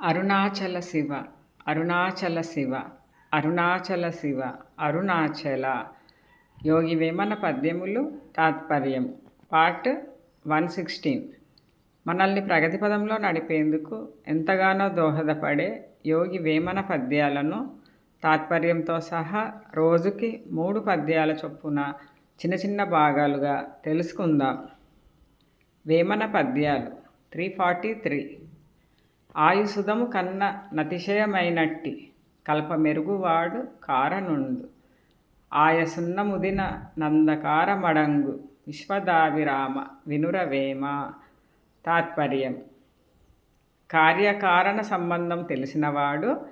అరుణాచల శివ అరుణాచల శివ అరుణాచల శివ అరుణాచల. యోగి వేమన పద్యములు తాత్పర్యం. Part one sixteen. మనల్ని ప్రగతి పదంలో నడిపేందుకు ఎంతగానో దోహదపడే యోగి వేమన పద్యాలను తాత్పర్యంతో సహా రోజుకి మూడు పద్యాల చొప్పున చిన్న చిన్న భాగాలుగా తెలుసుకుందాం. వేమన పద్యాలు త్రీ ఫార్టీ త్రీ. ఆయుసుదము కన్న నతిశయమైనట్టి కల్పమెరుగువాడు కారనుండు. ఆయసున్న ముదిన నందకార మడంగు విశ్వదావిరామ వినురవేమ తాత్పర్యం. కార్యకారణ సంబంధం తెలిసినవాడు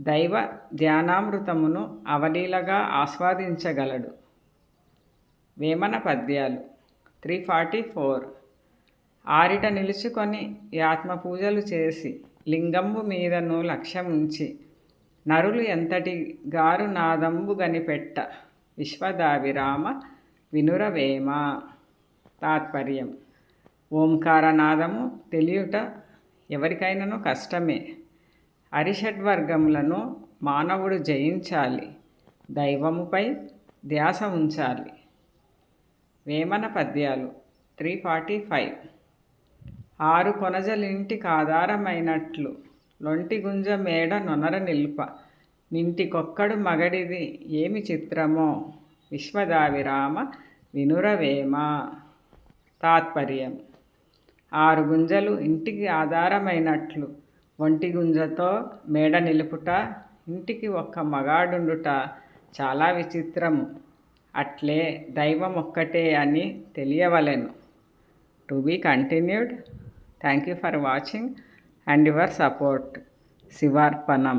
దైవ ధ్యానామృతమును అవలీలగా ఆస్వాదించగలడు. వేమన పద్యాలు త్రీ ఫార్టీ ఫోర్. ఆరిట నిలుచుకొని ఈ ఆత్మ పూజలు చేసి లింగంబు మీదను లక్ష్యముంచి నరులు ఎంతటి గారు నాదంబు గనిపెట్ట విశ్వదావిరామ వినురవేమ. తాత్పర్యం. ఓంకారనాదము తెలియుట ఎవరికైనాను కష్టమే. అరిషడ్వర్గములను మానవుడు జయించాలి. దైవముపై ధ్యాస ఉంచాలి వేమన పద్యాలు. Three forty five. ఆరు కొనజలింటికి ఆధారమైనట్లు. లొంటి గుంజ మేడ నొనర నిల్ప. నింటికొక్కడు మగడిది ఏమి చిత్రమో? విశ్వదావిరామ వినురవేమ. తాత్పర్యం. ఆరు గుంజలు ఇంటికి ఆధారమైనట్లు. ఒంటి గుంజతో మేడ నిలుపుట ఇంటికి ఒక్క మగాడుండుట చాలా విచిత్రము. అట్లే దైవం ఒక్కటే అని తెలియవలెను. To be continued. Thank you for watching and your support శివార్పణం